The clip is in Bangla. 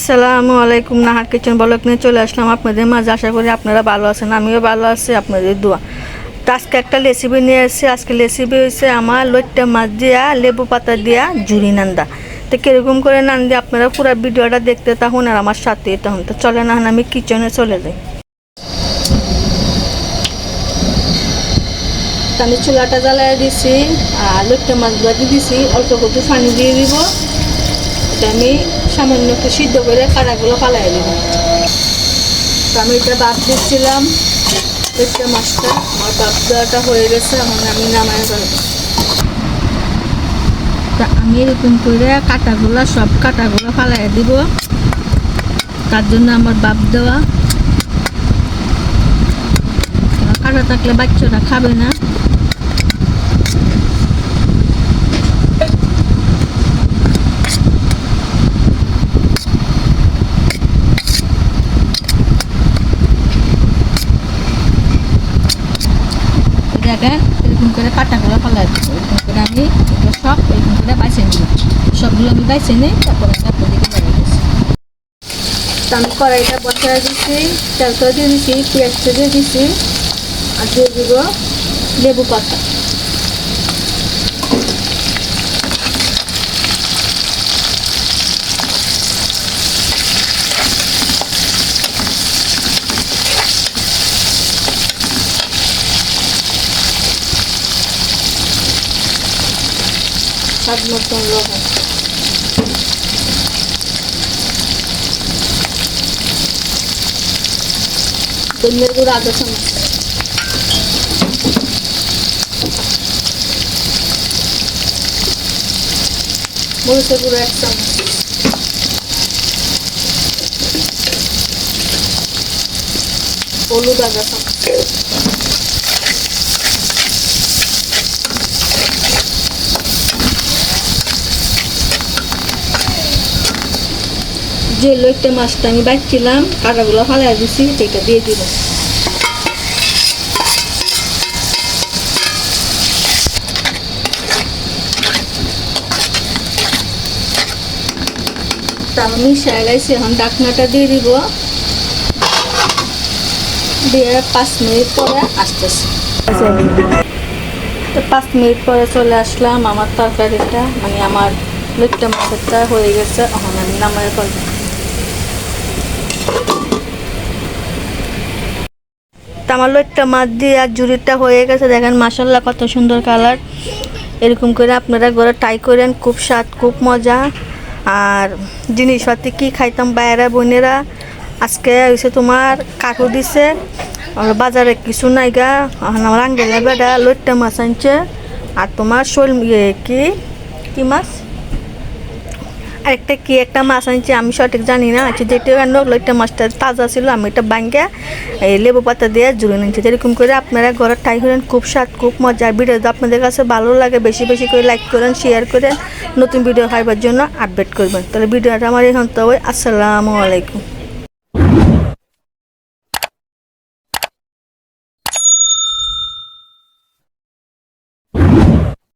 আসসালামু আলাইকুম, নাহার কিচেন ব্লক নিয়ে চলে আসলাম আপনাদের মাঝে। আশা করি আপনারা ভালো আছেন, আমিও ভালো আছি, আপনাদের দোয়া। তো আজকে একটা রেসিপি নিয়ে এসেছি। আজকে রেসিপি হয়েছে আমার লইট্টা মাছ দিয়া, লেবু পাতা দিয়া, ঝুরি নান্দা। তো কীরকম করে নান্দি আপনারা পুরো ভিডিওটা দেখতে থাকুন আর আমার সাথেই তখন তো চলে না আমি কিচেনে চলে যাই। আমি চুলাটা জ্বালাই দিছি আর লইট্টা মাছগুলো দিয়ে দিছি। অল্প একটু পানি দিয়ে দিব। আমি সামান্য একটু সিদ্ধ করে কাঁটাগুলো ফালাই দিব। তো আমি এটা বাদ দিচ্ছিলাম, একটা মাছটা। আমার বাদ দেওয়াটা হয়ে গেছে, এখন আমি নামায় ফেলব তা আমি এরকম করে কাঁটাগুলো, সব কাঁটাগুলো ফালাই দিব। তার জন্য আমার বাপ দেওয়া। কাঁটা থাকলে বাচ্চারা খাবে না। দেখেন এরকম করে কাটাগুলো ফেলা দিব। এরকম আমি সব এরকম করে বাইছে নিব। সবগুলো আমি বাইছে নিই তারপরে আমি আপনাদেরকে বানিয়ে দিচ্ছি। তো আমি কড়াইটা বসায় দিচ্ছি তেলটা দিয়ে দিচ্ছি পেঁয়াজটা দিয়ে দিচ্ছি আর দিয়ে দিব লেবু পাতা। স্বাদ মতন লবণ ধনিয়ার গুঁড়ো আধা চামচ মরিচের গুঁড়ো এক চামচ। হলুদ আধা যে লইট্টা মাছটা আমি বাচ্ছিলাম কাটাগুলো ফালাই দিছি, সেটা দিয়ে দিব। তা আমি সাইলাইছি এখন ডাকনাটা দিয়ে দিব। দিয়ে পাঁচ মিনিট পরে আসতেছি। তো পাঁচ মিনিট পরে চলে আসলাম, আমার তরকারিটা মানে আমার লইট্টা মাছেরটা হয়ে গেছে, এখন আমি নামায় ফেলব তো আমার লইট্টা মাছ দিয়ে আর জুড়িটা হয়ে গেছে। দেখেন মাসাল্লাহ কত সুন্দর কালার। এরকম করে আপনারা ঘরে ট্রাই করেন, খুব স্বাদ, খুব মজা। আর জিনিস জিনিসপাতি কি খাইতাম বাইরা, বোনেরা, আজকে হয়েছে তোমার কাকু দিছে। আর বাজারে কিছু নাইগা এখন আমার আঙ্গেলা বেড়া লইট্টা মাছ আনছে। আর তোমার শোল কি? কি মাছ? আরেকটা কি একটা মাছ আনছি, আমি সঠিক জানি না। আচ্ছা যেটা কেন একটা মাছটা তাজা ছিল, আমি এটা বাঙ্গা এই লেবু পাতা দিয়ে জুড়ে নিচ্ছি যেরকম করে আপনারা ঘরে ট্রাই করেন, খুব স্বাদ, খুব মজার ভিডিও আপনাদের কাছে ভালো লাগে, বেশি বেশি করে লাইক করেন শেয়ার করেন। নতুন ভিডিও পাইবার জন্য আপডেট করবেন। তাহলে ভিডিওটা আমার এখন তো আসসালামু আলাইকুম।